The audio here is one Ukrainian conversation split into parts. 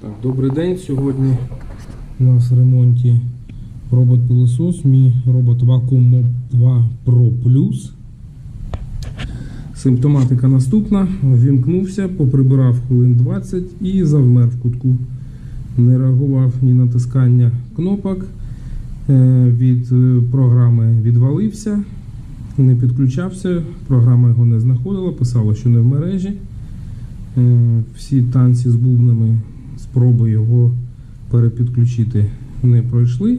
Так, добрий день. Сьогодні у нас в ремонті робот-пилосос, мій робот Vacuum Mop 2 Pro Plus. Симптоматика наступна. Ввімкнувся, поприбирав хвилин 20 і завмер в кутку. Не реагував ні натискання кнопок. Е, Від е, програми відвалився, не підключався, програма його не знаходила, писала, що не в мережі. Е, Всі танці з бубнами, спроби його перепідключити не пройшли.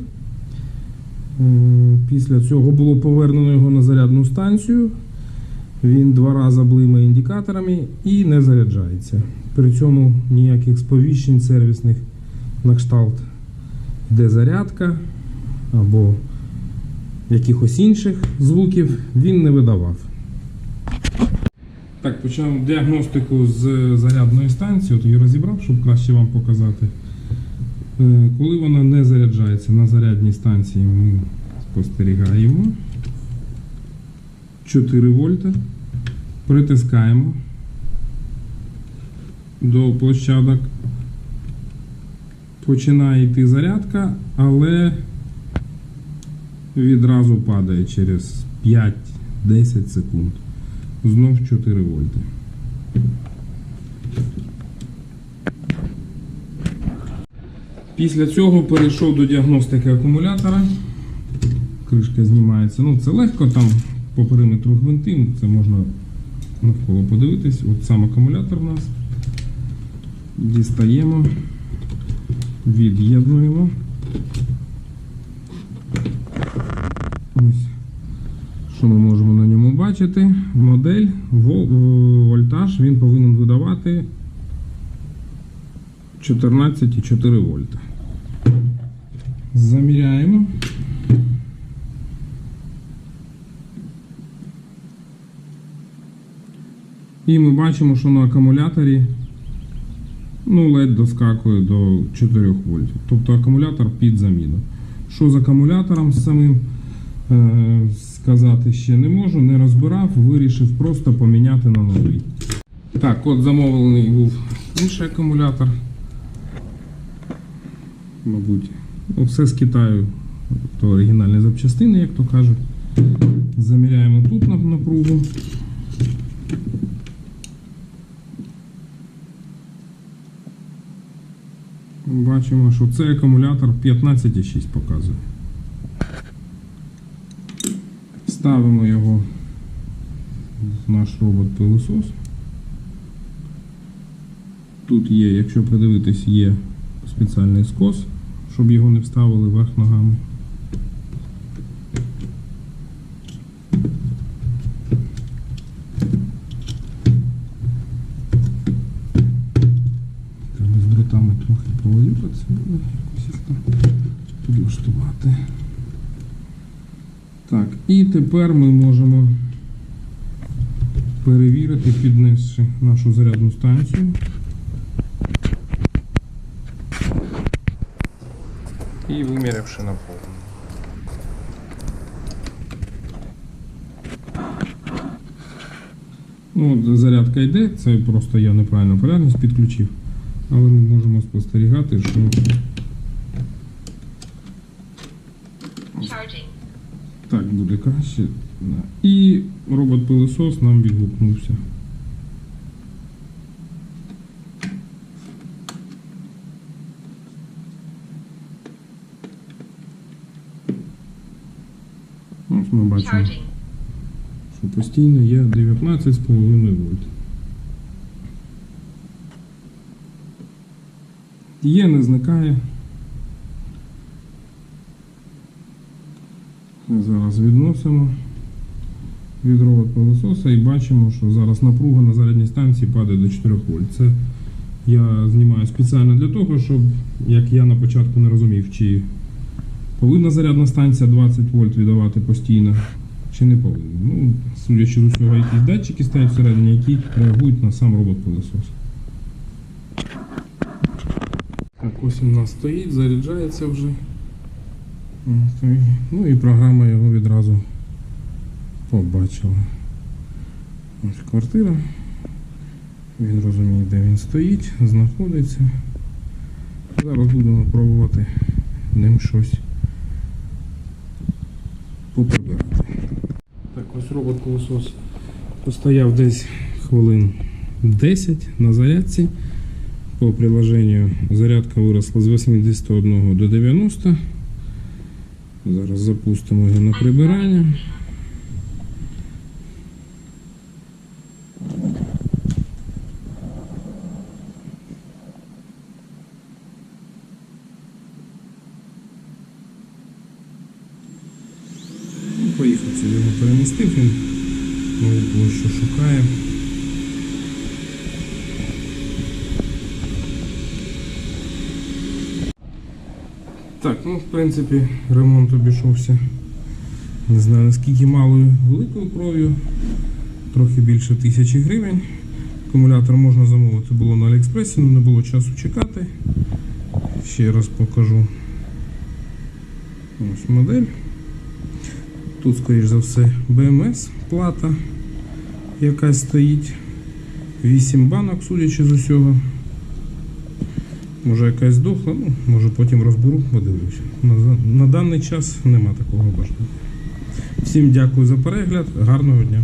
Після цього було повернено його на зарядну станцію. Він два рази блимає індикаторами і не заряджається. При цьому ніяких сповіщень сервісних на кшталт де зарядка або якихось інших звуків він не видавав. Так, почав діагностику з зарядної станції, от її розібрав, щоб краще вам показати. Е, Коли вона не заряджається на зарядній станції, ми спостерігаємо 4 вольта, притискаємо до площадок. Починає йти зарядка, але відразу падає через 5-10 секунд. Знов 4 вольти. Після цього перейшов до діагностики акумулятора. Кришка знімається. Ну, це легко, там по периметру гвинти, це можна навколо подивитись. От сам акумулятор у нас. Дістаємо, від'єднуємо. Ось. Що ми можемо на ньому бачити? Модель, вол- е, вольтаж він повинен 14,4 вольта. Заміряємо. І ми бачимо, що на акумуляторі ну, ледь доскакує до 4 вольтів. Тобто акумулятор під заміну. Що з акумулятором самим е, сказати ще не можу, не розбирав, вирішив просто поміняти на новий. Так, от замовлений був інший акумулятор. Мабуть, ну, все з Китаю, то оригінальні запчастини, як то кажуть. Заміряємо тут напругу. Бачимо, що цей акумулятор 15,6 показує. Ставимо його в наш робот-пилосос. Тут є, якщо придивитись, є спеціальний скос, щоб його не вставили вверх ногами. Треба з дротами трохи повоюватися, буде якось їх там підлаштувати. Так, і тепер ми можемо перевірити, піднесши нашу зарядну станцію. І вимірявши напругу. Ну, зарядка йде, це просто я неправильно полярність підключив. Але ми можемо спостерігати, що так буде краще. І робот-пилосос нам відгукнувся. Ось ми бачимо, що постійно є 19,5 вольт. Є, не зникає. Зараз відносимо від робот пилососа і бачимо, що зараз напруга на зарядній станції падає до 4 вольт. Це я знімаю спеціально для того, щоб, як я на початку не розумів, чи повинна зарядна станція 20 вольт віддавати постійно, чи не повинна. Ну, судячи з усього, якісь датчики стоять всередині, які реагують на сам робот пилосос. Так, ось він стоїть, заряджається вже. Ну і програма його відразу побачила. Ось квартира. Він розуміє, де він стоїть, знаходиться. Зараз будемо пробувати ним щось поприбирати. Так, ось робот колосос постояв десь хвилин 10 на зарядці. По приложенню зарядка виросла з 81 до 90. Зараз запустимо його на прибирання. Собі його перемістив, він нову площу шукає. Так, ну в принципі ремонт обійшовся. Не знаю наскільки малою великою кров'ю. Трохи більше тисячі гривень. Акумулятор можна замовити було на Аліекспресі, але не було часу чекати. Ще раз покажу. Ось модель. Тут, скоріш за все, BMS плата якась стоїть. 8 банок, судячи з усього. Може якась дохла, ну, може потім розберу, подивлюся. На, на даний час нема такого бажання. Всім дякую за перегляд, гарного дня.